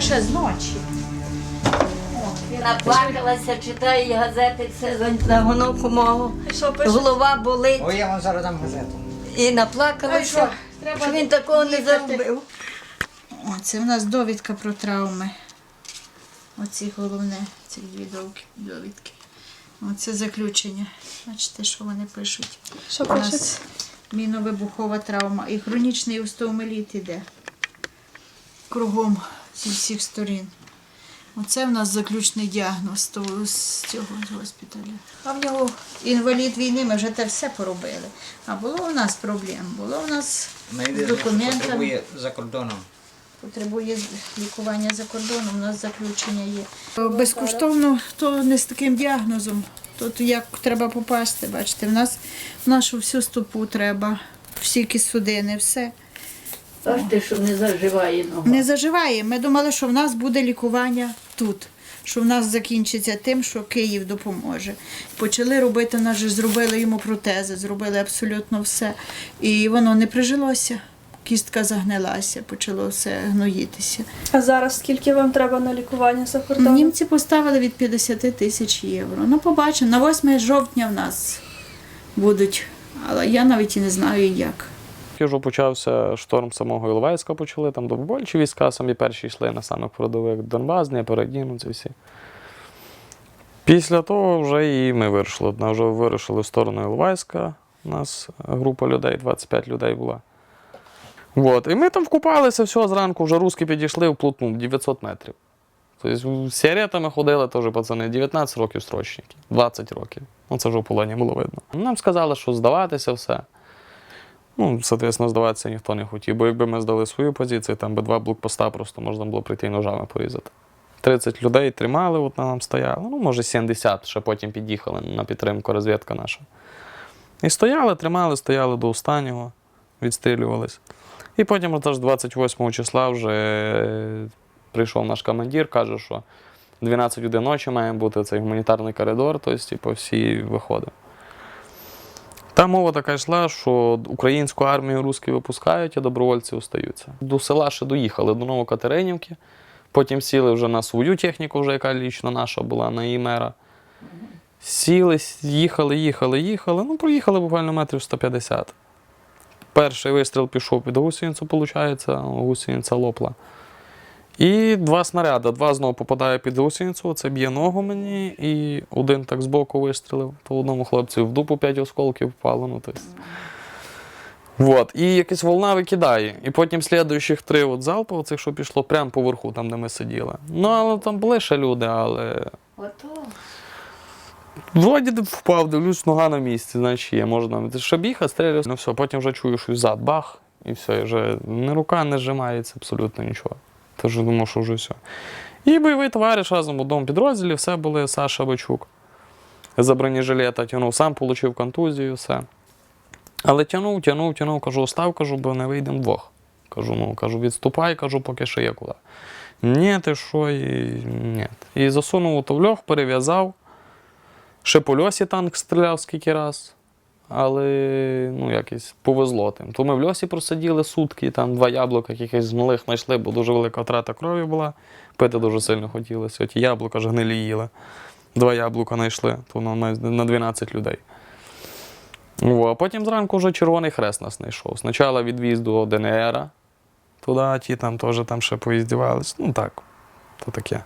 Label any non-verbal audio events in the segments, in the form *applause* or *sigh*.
Бабка ще з ночі. Наплакалася, читає газети, все за- гонуку мого. Що пише? Голова болить Ой, я вам зараз дам газету. і наплакалася, що? Треба що він такого не їхати. заробив. О, це в нас довідка про травми. Оці головне, ці дві довки- довідки. Оце заключення. Бачите, що вони пишуть. Що У нас міновибухова травма і хронічний остеомеліт іде. Кругом зі всіх сторін. Оце в нас заключний діагноз того- з цього з госпіталя. А в нього інвалід війни, ми вже те все поробили. А було у нас проблем. Було у нас з документами. потребує за кордоном. Потребує лікування за кордоном, у нас заключення є. Безкоштовно, то не з таким діагнозом. Тут як треба попасти, бачите, в нас в нашу всю стопу треба, всі кисудини, все. Бачите, що не заживає нога. Не заживає. Ми думали, що в нас буде лікування тут. Що в нас закінчиться тим, що Київ допоможе. Почали робити, нас же зробили йому протези, зробили абсолютно все. І воно не прижилося. Кістка загнилася, почало все гноїтися. А зараз скільки вам треба на лікування за кордоном? Німці поставили від 50 тисяч євро. Ну, побачимо, на 8 жовтня в нас будуть. Але я навіть і не знаю як. Вже почався шторм самого Іловайська, почали там добровольчі війська, самі перші йшли на самих передових Донбас, Дніпро, ну, ці всі. Після того вже і ми вирушили. Ми вже вирушили в сторону Іловайська. У нас група людей, 25 людей була. От. І ми там вкупалися, все, зранку вже русські підійшли вплотну 900 метрів. Тобто з сигаретами ходили теж пацани, 19 років строчники, 20 років. Ну це вже в полоні було видно. Нам сказали, що здаватися все. Ну, соответственно, здаватися ніхто не хотів, бо якби ми здали свою позицію, там би два блокпоста просто можна було прийти і ножами порізати. 30 людей тримали, от на нам стояли. Ну, може, 70, ще потім під'їхали на підтримку, розвідка наша. І стояли, тримали, стояли до останнього, відстрілювались. І потім аж 28 числа вже е, прийшов наш командир, каже, що 12 годин ночі має бути цей гуманітарний коридор, тобто, типу, всі виходимо. Та мова така йшла, що українську армію русські випускають, а добровольці остаються. До села ще доїхали, до Новокатеринівки. Потім сіли вже на свою техніку, вже яка лічно наша була, на імера. Сіли, їхали, їхали, їхали. Ну, проїхали буквально метрів 150. Перший вистріл пішов під гусеницю, виходить, гусениця лопла. І два снаряди. Два знову попадає під гусеницю, це б'є ногу мені, і один так збоку вистрілив. То одному хлопцю в дупу 5 осколків впало. Ну, тобто. Вот. І якась волна викидає. І потім слідуючих три от залпи, оцих, що пішло прямо поверху, там, де ми сиділи. Ну, але там були ще люди, але. Ото. Вроді впав, дивлюсь, нога на місці, значить є, можна. Ще біг, а стріляю. Ну все, потім вже чую, що зад бах, і все, і вже ні рука не зжимається, абсолютно нічого. Тож думав, що вже все. І бойовий товариш разом в одному підрозділі, все були Саша Бичук. За бронежилета тягнув, сам отримав контузію, все. Але тягнув, тягнув, тягнув, кажу, остав, кажу, бо не вийдемо вдвох. Кажу, ну, кажу, відступай, кажу, поки ще є куди. Ні, ти що, і ні. І засунув в льох, перев'язав. Ще по льосі танк стріляв скільки раз, але ну, якось повезло тим. То ми в льосі просиділи сутки, там два яблука якихось з малих знайшли, бо дуже велика втрата крові була. Пити дуже сильно хотілося. Ті яблука ж гнилі їли. Два яблука знайшли, то на, на 12 людей. О, а потім зранку вже Червоний Хрест нас знайшов. Спочатку відвіз до ДНР, туди, ті там теж там ще поїздівались. Ну так, то таке.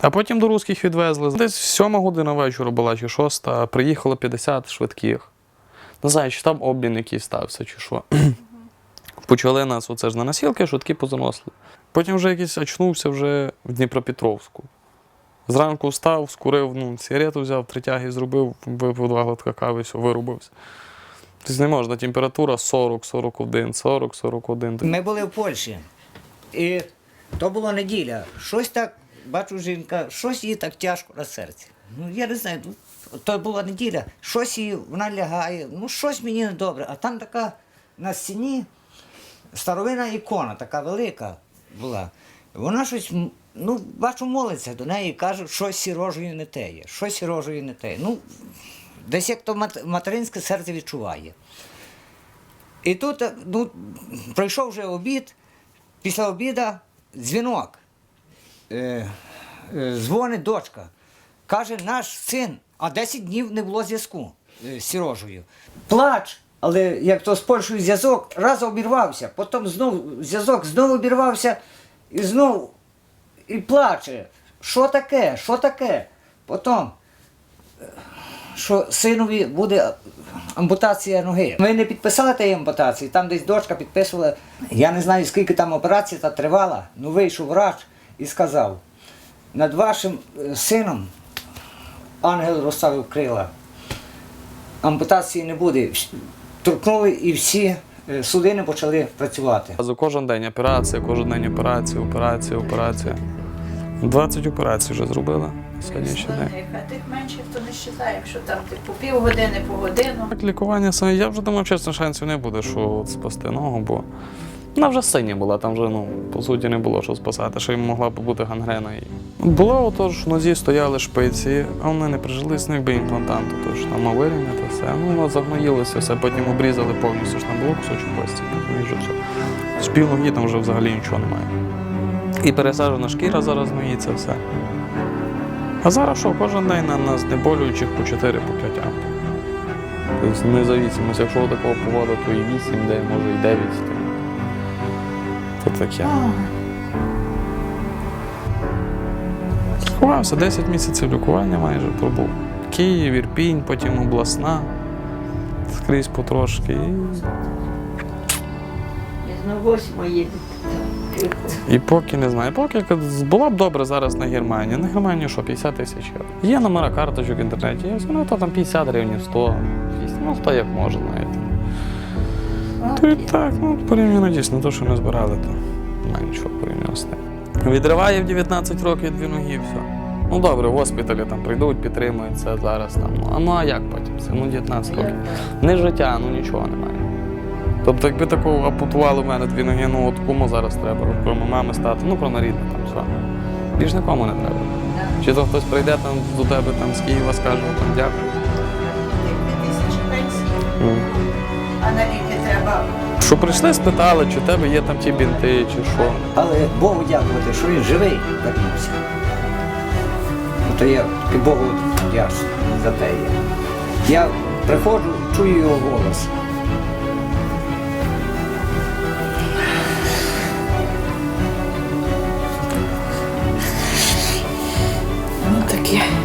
А потім до русських відвезли. Десь сьома година вечора була чи шоста, приїхало 50 швидких. Не знаю, чи там обмін якийсь стався, чи що. *clears throat* Почали нас оце ж на насілки, швидкі позаносили. Потім вже якийсь очнувся вже в Дніпропетровську. Зранку встав, скурив, ну, сигарету взяв, тритяги зробив, випив два глотка кави, все, вирубився. Тобто не можна, температура 40, 41, 40, 41. Ми були в Польщі. І то була неділя. Щось так, бачу, жінка, щось їй так тяжко на серці. Ну, я не знаю, ну, то була неділя, щось їй, вона лягає, ну щось мені не добре. А там така на стіні старовинна ікона, така велика була. Вона щось, ну, бачу, молиться до неї і каже, щось сірожою не теє, щось сірожою не теє. Ну, десь як то материнське серце відчуває. І тут е, ну, пройшов вже обід, після обіду дзвінок. е, е, дзвонить дочка. Каже, наш син, а 10 днів не було зв'язку е, з Сірожею. Плач, але як то з Польщею зв'язок раз обірвався, потім знову зв'язок знову обірвався і знову і плаче. Що таке? Що таке? Потім, е, що синові буде ампутація ноги. Ми не підписали тієї ампутації, там десь дочка підписувала. Я не знаю, скільки там операція та тривала. Ну вийшов врач і сказав: над вашим е, сином ангел розставив крила. Ампутації не буде. Торкнули і всі е, судини почали працювати. За кожен день операція, кожен день операція, операція, операція. 20 операцій вже зробила на сьогоднішній день. А тих менших то не вважає, якщо там ти по півгодини, по годину. Так, лікування саме. Я вже думав, чесно, шансів не буде, що спасти ногу, бо вона вже синя була, там вже, ну, по суті, не було що спасати, що їм могла бути гангрена. І... Було отож, в нозі стояли шпиці, а вони не прижились, ну якби імплантанту, тож там вирівняти все. Ну, воно загноїлося, все, потім обрізали повністю, ж там було кусочок кості, потім вже все. З пів там вже взагалі нічого немає. І пересаджена шкіра зараз гноїться все. А зараз що, кожен день на, на знеболюючих по 4 по 5 амп. Тобто независимость, якщо такого поводу, то і 8, де може і 9. Таке. Ховався 10 місяців лікування майже пробув. Київ, Ірпінь, потім обласна, скрізь потрошки. І, і поки не знаю. Поки було б добре зараз на Германії. На Германію що, 50 тисяч євро. Є номера карточок в інтернеті, є, ну то там 50 гривень, 100, ну хто як може, знаєте. То і так, ну порівняно дійсно, то, що не збирали, то немає нічого порівняно. Відриває в 19 років дві ноги, все. Ну добре, в госпіталі там прийдуть, підтримують це зараз там. Ну, а ну а як потім? Це ну 19 років. Не життя, ну нічого немає. Тобто, якби такого апутували в мене дві ноги, ну от кому зараз треба, крім мами стати, ну кроме рідне там все. Більш нікому не треба. Чи то хтось прийде там до тебе там з Києва, скаже, там дякую. Дві тисячі пенсій, а на ліки треба. Що прийшли, спитали, чи в тебе є там ті бінти, чи що. Але Богу дякувати, що він живий вернувся. Ну, то я і Богу вдячний за те. є. я приходжу, чую його голос. Ну таке.